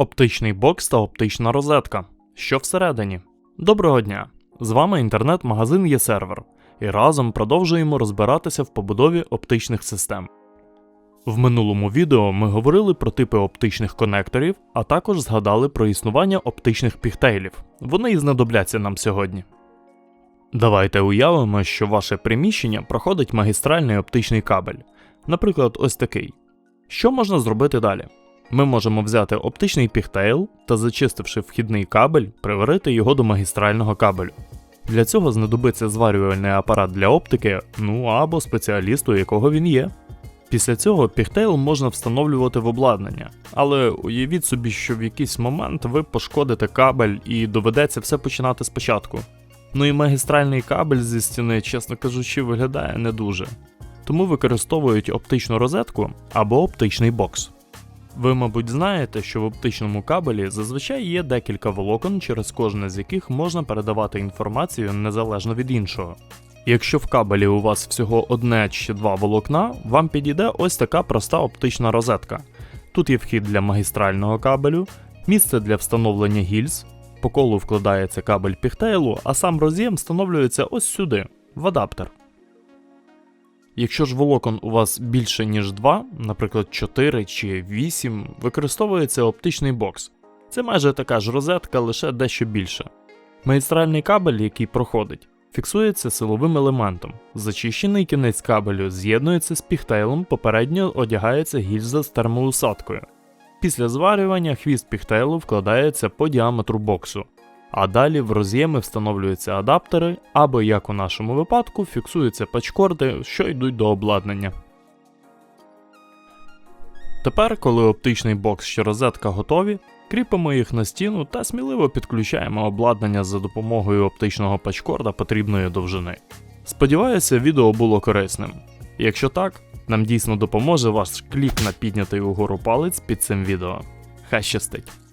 Оптичний бокс та оптична розетка. Що всередині? Доброго дня! З вами інтернет-магазин ЄСервер, і разом продовжуємо розбиратися в побудові оптичних систем. В минулому відео ми говорили про типи оптичних конекторів, а також згадали про існування оптичних пігтейлів. Вони і знадобляться нам сьогодні. Давайте уявимо, що ваше приміщення проходить магістральний оптичний кабель, наприклад, ось такий. Що можна зробити далі? Ми можемо взяти оптичний пігтейл та, зачистивши вхідний кабель, приварити його до магістрального кабелю. Для цього знадобиться зварювальний апарат для оптики, ну або спеціалісту, якого він є. Після цього пігтейл можна встановлювати в обладнання, але уявіть собі, що в якийсь момент ви пошкодите кабель і доведеться все починати спочатку. Ну і магістральний кабель зі стіни, чесно кажучи, виглядає не дуже. Тому використовують оптичну розетку або оптичний бокс. Ви, мабуть, знаєте, що в оптичному кабелі зазвичай є декілька волокон, через кожне з яких можна передавати інформацію незалежно від іншого. Якщо в кабелі у вас всього одне чи два волокна, вам підійде ось така проста оптична розетка. Тут є вхід для магістрального кабелю, місце для встановлення гільз, по колу вкладається кабель пігтейлу, а сам роз'єм встановлюється ось сюди, в адаптер. Якщо ж волокон у вас більше, ніж 2, наприклад 4 чи 8, використовується оптичний бокс. Це майже така ж розетка, лише дещо більша. Магістральний кабель, який проходить, фіксується силовим елементом. Зачищений кінець кабелю з'єднується з пігтейлом, попередньо одягається гільза з термоусадкою. Після зварювання хвіст пігтейлу вкладається по діаметру боксу, а далі в роз'єми встановлюються адаптери, або, як у нашому випадку, фіксуються пачкорди, що йдуть до обладнання. Тепер, коли оптичний бокс чи розетка готові, кріпимо їх на стіну та сміливо підключаємо обладнання за допомогою оптичного пачкорда потрібної довжини. Сподіваюся, відео було корисним. Якщо так, нам дійсно допоможе ваш клік на піднятий угору палець під цим відео. Хай щастить!